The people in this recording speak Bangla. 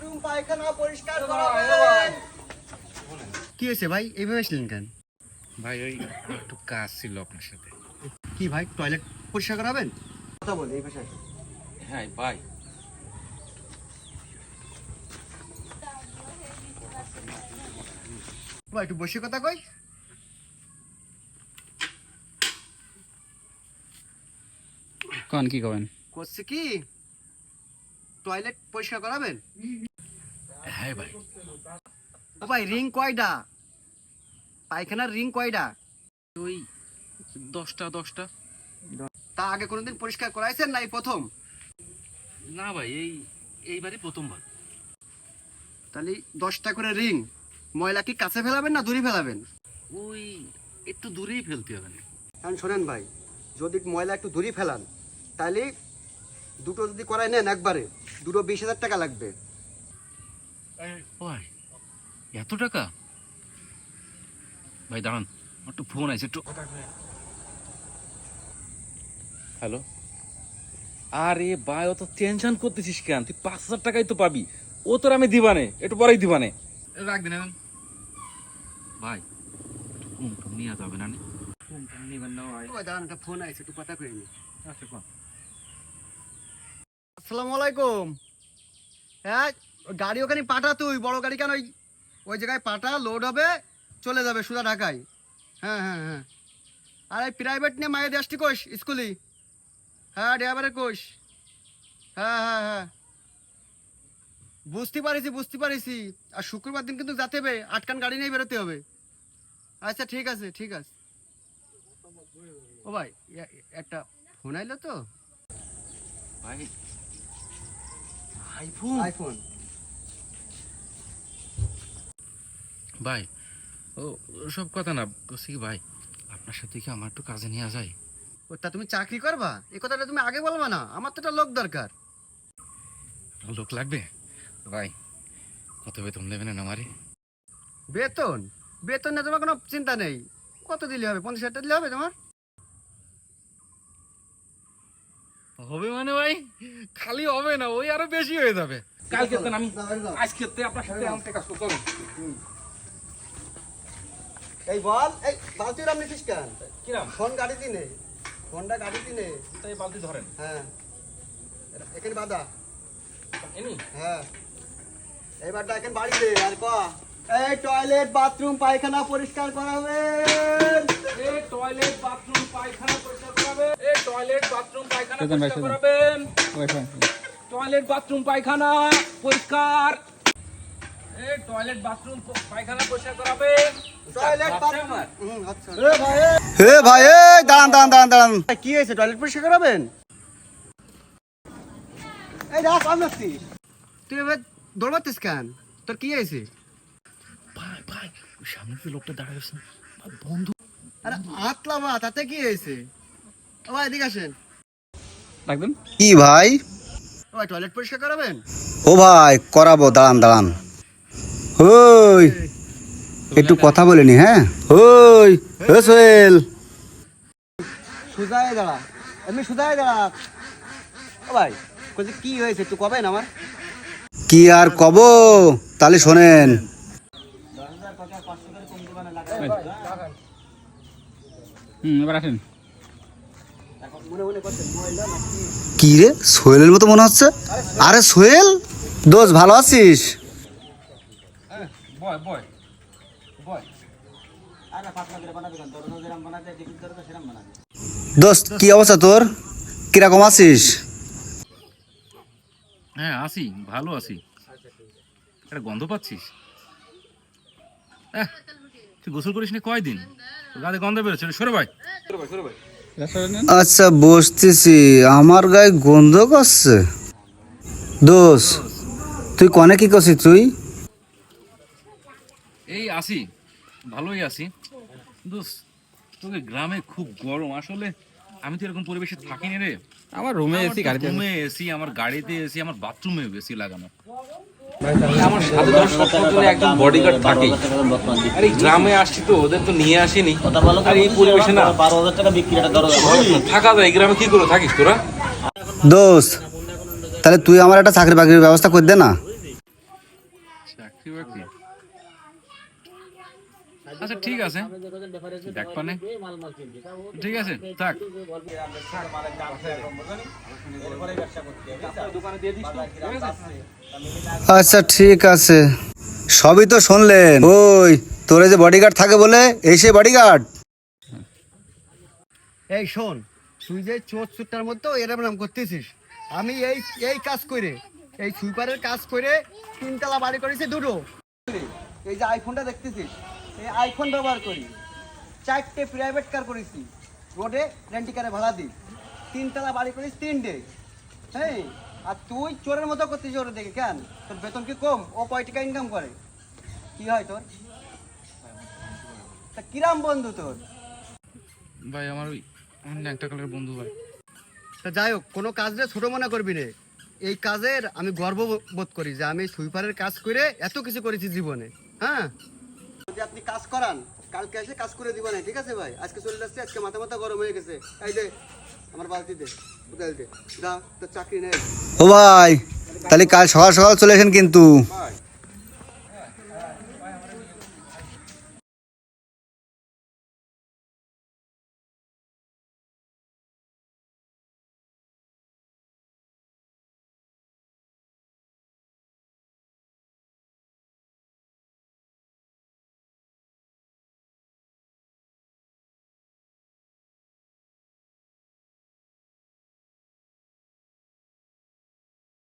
বাথরুম পায়খানা পরিষ্কার করাবেন কি হয়েছে ভাই? এইভাবে কেন? ভাই ওই একটু কাজ ছিল আপনার সাথে। কি ভাই টয়লেট পরিষ্কার করাবেন? কথা বল এই ভাষায়। হ্যাঁ ভাই। ভাই একটু বসে কথা কই। কন কি কবেন? করছে কি? টয়লেট পরিষ্কার করাবেন? হ্যাঁ ভাই। ও ভাই রিং কয়টা? পায়খানার রিং কয়টা? ওই দশটা দশটা। তা আগে কোনোদিন পরিষ্কার করাইছেন নাই প্রথম? না ভাই এই এইবারই প্রথমবার। তাহলে দশটা করে রিং ময়লা কি কাছে ফেলাবেন না দূরে ফেলাবেন? ওই একটু দূরেই ফেলতে হবে না এখন শোনেন ভাই যদি ময়লা একটু দূরে ফেলান তাহলে দুটো যদি করাই নেন একবারে দুটো বিশ হাজার টাকা লাগবে। এত টাকা? ভাই দাঁড়ান একটু ফোন আছে একটু হ্যালো আরে ভাই অত টেনশন করতেছিস কেন? তুই পাঁচ হাজার টাকাই তো পাবি। ও তোর আমি দিবানে একটু পরেই দিবানে। রাখ দিন এখন। ভাই ফোন টোন নিয়ে যাবে না ফোন টোন নিবেন না ভাই। দাঁড়ান একটা ফোন আছে একটু কথা কই নি। আচ্ছা আসসালামু আলাইকুম। হ্যাঁ ওই গাড়ি ওখানে পাঠা তুই বড় গাড়ি কেন ওই ওই জায়গায় পাঠা লোড হবে চলে যাবে সুদা ঢাকায়। হ্যাঁ হ্যাঁ হ্যাঁ। আর এই প্রাইভেট নিয়ে মায়ের আসছি কোষ স্কুলে হ্যাঁ ড্রাইভারের কোষ। হ্যাঁ হ্যাঁ হ্যাঁ। বুঝতে পারিছি বুঝতে পারিছি। আর শুক্রবার দিন কিন্তু যেতে হবে আটকান গাড়ি নিয়ে বেরোতে হবে। আচ্ছা ঠিক আছে ঠিক আছে। ও ভাই একটা ফোন আইলো তো? ভাই। IPhone iPhone. ভাই ও সব কথা না বলছি কি ভাই আপনার সাথে কি আমার একটু কাজে নিয়ে যায় ও তা তুমি চাকরি করবা? এই কথাটা তুমি আগে বলবা না আমার তো একটা লোক দরকার। লোক লাগবে? ভাই কত বেতন দেবেন না আমারে? বেতন? বেতন নিয়ে তোমার কোনো চিন্তা নেই। কত দিলে হবে? পঞ্চাশ হাজার টাকা দিলে হবে তোমার? হবে মানে ভাই খালি হবে না ওই আরও বেশি হয়ে যাবে। কালকে তো আমি আজকে তো আপনার সাথে কাজ করতে হবে। এই বল এই বালতি রাম নিতিস কেন? কিরাম ফোন গাড়ি দিনে ফোনটা গাড়ি দিনে। তাই বালতি ধরেন। হ্যাঁ। এখানে বাধা। এনি? হ্যাঁ। এইবারটা এখানে বাড়িতে আর ক? এই টয়লেট বাথরুম পায়খানা পরিষ্কার করাবেন এই টয়লেট বাথরুম পায়খানা পরিষ্কার করাবেন এই টয়লেট বাথরুম পায়খানা পরিষ্কার। করাবেন টয়লেট বাথরুম পায়খানা পরিষ্কার। হে ভাই দাঁড়ান দাঁড়ান দাঁড়ান দাঁড়ান। কি হয়েছে? টয়লেট পরিষ্কার করাবেন? এই দেখ আমি আসছিস তুই এবার দৌড়াচ্ছিস কেন? তোর কি হয়েছে? ভাই ভাই সামনে যে লোকটা দাঁড়ায় আছে বন্ধু। আরে আতলাবা তাতে কি হয়েছে? ও ভাই এদিকে আসেন। কি ভাই? ও ভাই টয়লেট পরিষ্কার করাবেন? ও ভাই করাবো দাঁড়ান দাঁড়ান। ওই। একটু কথা বলিনি হ্যাঁ? ওই ও সোহেল। সুজায় দাঁড়া। এমনি সুজায় দাঁড়া। ও ভাই বলছি কি হয়েছে একটু কবেন আমার কি আর কব? তাহলে শোনেন। মনে মনে কি রে সোহেলের মতো মনে হচ্ছে? আরে সোহেল দোষ ভালো আছিস? বয় বয়। বয়। দোস্ত কি অবস্থা তোর? কীরকম আছিস? হ্যাঁ আসি ভালো আছি। একটা গন্ধ পাচ্ছিস? তুই গোসল করিস না কয়দিন গায়ে গন্ধ বেরোচ্ছে সরে ভাই সরে ভাই। আচ্ছা বসতেছি। আমার গায়ে গন্ধ করছে। দোষ তুই কনে কি করছিস তুই? এই আসি। ভালোই আছি দোস্ত তোকে গ্রামে খুব গরম। আসলে আমি তো এরকম পরিবেশে থাকি থাকিনি রে। আমার রুমে এসি গাড়িতে রুমে এসি আমার গাড়িতে এসি আমার বাথরুমে এসি লাগানো। আমার সাথে ধর সবসময় একজন বডিগার্ড থাকে। আর গ্রামে আসছি তো ওদের তো নিয়ে আসিনি। আর এই পরিবেশে না। থাকা যায় গ্রামে কি করে থাকিস তোরা? দোস্ত তাহলে তুই আমার একটা চাকরি বাকরির ব্যবস্থা করে দে না। তুই কি আচ্ছা ঠিক আছে। দেখ পানে। ঠিক আছে থাক। দোকানে দিয়ে দিস তো, ঠিক আছে? আচ্ছা ঠিক আছে। সবই তো শুনলেন। ওই তোরে যে বডিগার্ড থাকে বলে এই সে বডিগার্ড এই শোন তুই যে চোর চুটটার মধ্যেও এরম নাম করতেছিস আমি এই এই কাজ করে এই সুইপারের কাজ করে তিনতলা বাড়ি করেছি দুটো। এই যে আইফোনটা দেখতেছিস এই আইফোন ব্যবহার করি। চারটে প্রাইভেট কার করেছি। রোডে রেন্টি কারে ভাড়া দিই। তিনতলা বাড়ি করিস তিনটে। হ্যাঁ আর তুই চোরের মতো করতেছিস ওরা দেখে কেন? তোর বেতন কি কম? ও কয় টাকা ইনকাম করে। কি হয় তোর? তা কিরাম বন্ধু তোর? ভাই আমার ওই একটা কালের বন্ধু ভাই। তা যাই হোক কোনো কাজে ছোট মনে করবি রে এই কাজের আমি গর্ব বোধ করি যে আমি সুইপারের কাজ করে এত কিছু করেছি জীবনে। হ্যাঁ? যদি আপনি কাজ করান কালকে এসে কাজ করে দিব না ঠিক আছে ভাই? আজকে চলে যাচ্ছে আজকে মাথা মাথা গরম হয়ে গেছে। এই দে আমার বালতি দে উদাল দে। দা তোর চাকরি নেই। ও ভাই তাহলে কাল সকাল সকাল চলে আসেন কিন্তু।